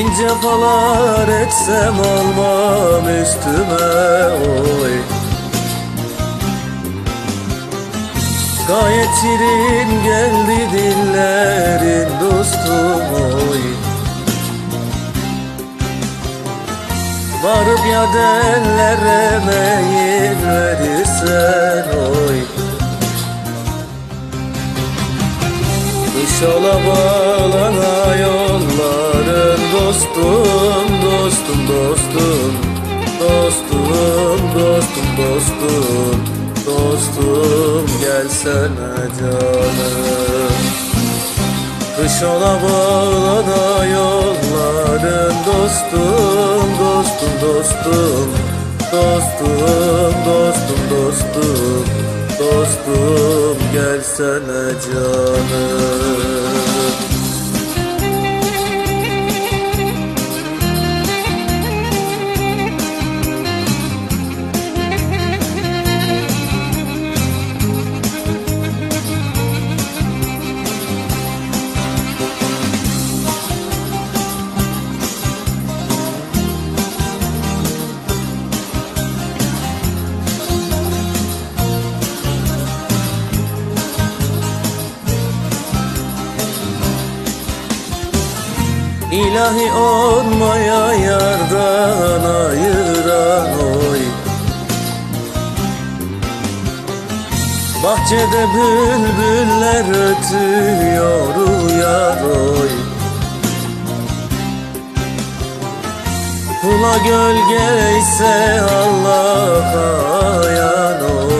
Bin cefalar etsem almam üstüme oy. Gayet şirin geldi dillerin dostum oy. Varıp ya dellere meyil verirsen oy. Bağlana yolların dostum, dostum, dostum. Dostum, dostum, dostum, dostum gelsene canım. Kış ola bağlana yolların dostum, dostum, dostum. Dostum, dostum, dostum, dostum gelsene canım İlahi olmaya yardan ayıran oy. Bahçede bülbüller ötüyor uyar oy. Kula gölge ise Allah'a ayan oy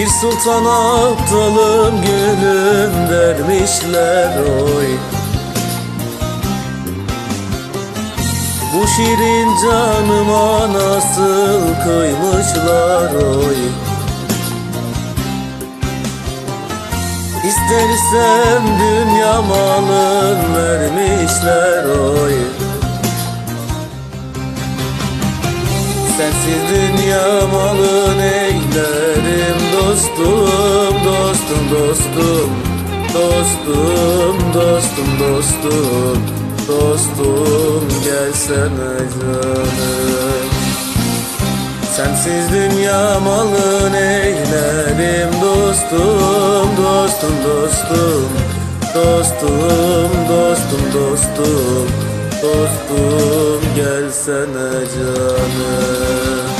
Bir sultan aptalım gülüm dermişler oy. Bu şirin canıma nasıl kıymışlar oy. İstersem dünya malın vermişler oy. Sensiz dünya malın eylerim dostum, dostum, dostum. Dostum, dostum, dostum, dostum gelsene canım. Sensiz dünya malın eylerim dostum, dostum, dostum. Dostum, dostum, dostum, dostum gelsene canım